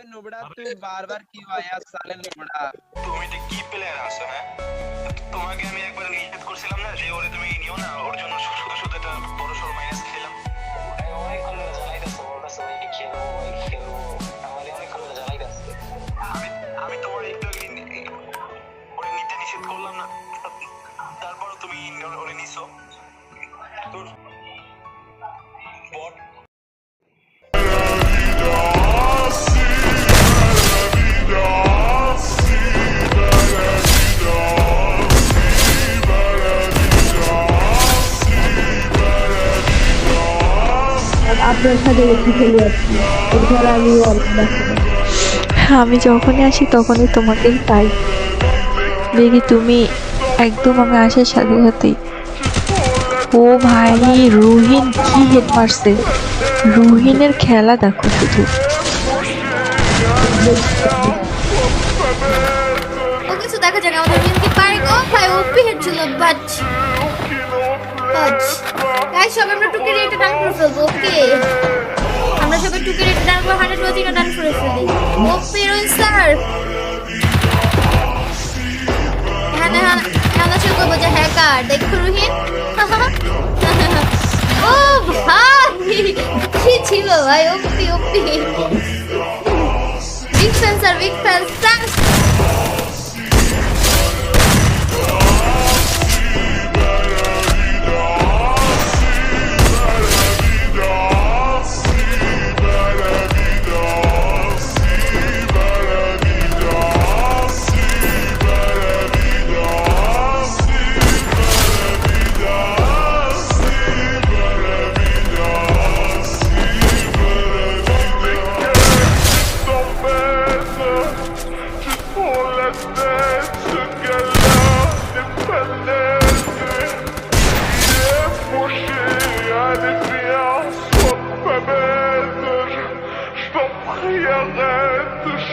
अबे नुबड़ा तू बार बार क्यों आया? साले नुबड़ा। আপনার সাথে একটু খেলে আসছি এরপর আমি আমি যখনই আসি তখনই তোমাকেই পাই। দেখি তুমি একদম আমি আসার সাথে সাথেই। ও ভাই রুহিন কি হেড মারছে? রুহিনের খেলা দেখো শুধু। কিছু দেখা যাক আমাদের মিম পারে। গো ভাই ওপি হেড ছিল বাট বাট গাইস সবাই আমরা টুকি রেটে ডান করে ফেলব, ওকে? আমরা সবাই টুকি রেটে ডান করে হান্ড্রেড ওয়াজিনে ডান করে ফেলি। OP Rohin sir. হ্যাঁ হ্যাঁ হ্যাঁ শুরু করব যে হ্যাকার দেখো, রুহিন। ও, ভাই, কি ছিল, ভাই? OP OP. Big fan sir big fan thanks 可怜孩子